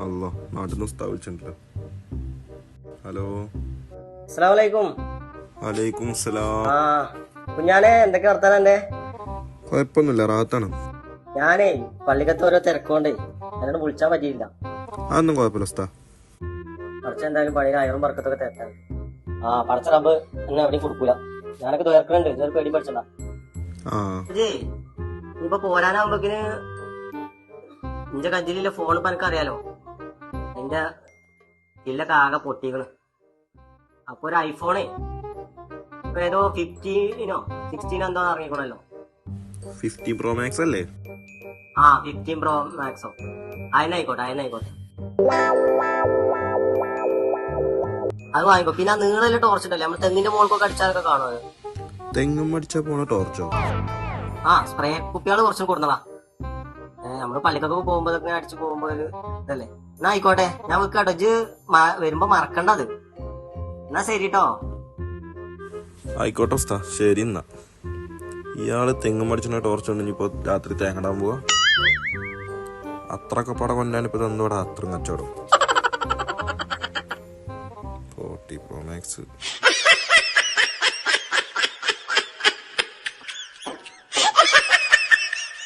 അല്ലോ നാട്ടിൽ നിന്ന് ഉസ്താ വിളിച്ചിട്ടുണ്ടല്ലോ ഹലോ. അസ്സലാമലൈക്കും. വലൈക്കും സലാം ആ കുഞ്ഞാനെ എന്തൊക്കെ വർത്താനം എന്റെ കുഴപ്പമൊന്നുമില്ല റാത്താണ് ഞാനേ പള്ളിക്കത്ത് ഓരോ തിരക്കോണ്ടേ എന്നോട് വിളിച്ചാൻ പറ്റിയില്ല. അതൊന്നും കുഴപ്പമില്ല ഉസ്താ കുറച്ച് എന്തായാലും പണിയിൽ അയറും പറക്കത്തൊക്കെ തിരക്കാണ്. ആ പടച്ച റബ്ബ് എന്നെ എവിടെയും കൊടുക്കൂല. ഞാനൊക്കെ തുയർക്കുന്നുണ്ട് ഇതൊരു പേടി പഠിച്ചണ്ട. ആ. ഇപ്പൊ പോരാനാവുമ്പോക്കിന് നിന്റെ കഞ്ചിലെ ഫോൺ ഇപ്പൊ എനിക്കറിയാലോ. എന്റെ ഇല്ലൊക്കെ ആകെ പൊട്ടിക്കണ്. അപ്പൊ ഒരു ഐഫോണേ ഇപ്പൊ ഏതോ ഫിഫ്റ്റീനോ സിക്സ്റ്റീനോ എന്തോ ഇറങ്ങിക്കണല്ലോ. ഫിഫ്റ്റി പ്രോ മാക്സ് അല്ലേ? ആ ഫിഫ്റ്റീൻ പ്രോ മാക്സോ അതിനായിക്കോട്ടെ അതിനായിക്കോട്ടെ അത് വാങ്ങിക്കോ. പിന്നെ ആ നീളല്ല ടോർച്ച് ഉണ്ടല്ലേ നമ്മൾ തെങ്ങിന്റെ മോൾക്കൊക്കെ അടിച്ചാലൊക്കെ കാണുമോ തെങ്ങും മടിച്ചാ പോണ ടോർച്ചോ ആ സ്പ്രേ കുപ്പികൾ കുറച്ചും കൊടുന്നതാ. നമ്മൾ പള്ളിക്കൊക്കെ പോകുമ്പോ ഇതൊക്കെ അടിച്ചു പോകുമ്പോ ഒരു ഇതല്ലേ? എന്നാ ആയിക്കോട്ടെ ഞാൻ വെക്കാട്ടോ ഇജ്ജ് മ- വരുമ്പോ മറക്കണ്ടത് എന്നാ ശരി ട്ടോ ആയിക്കോട്ടെ ഉസ്താ ശരി എന്നാ. ഇയാൾ തെങ്ങും മടിച്ചിന ടോർച്ച് കൊണ്ട് ഇനിയിപ്പോ രാത്രി തേങ്ങടാൻ പോവാ. അത്രക്കെ പടം കൊണ്ടാണിപ്പോ തന്നോടെ അത്രയും കച്ചവടം. Forty pro max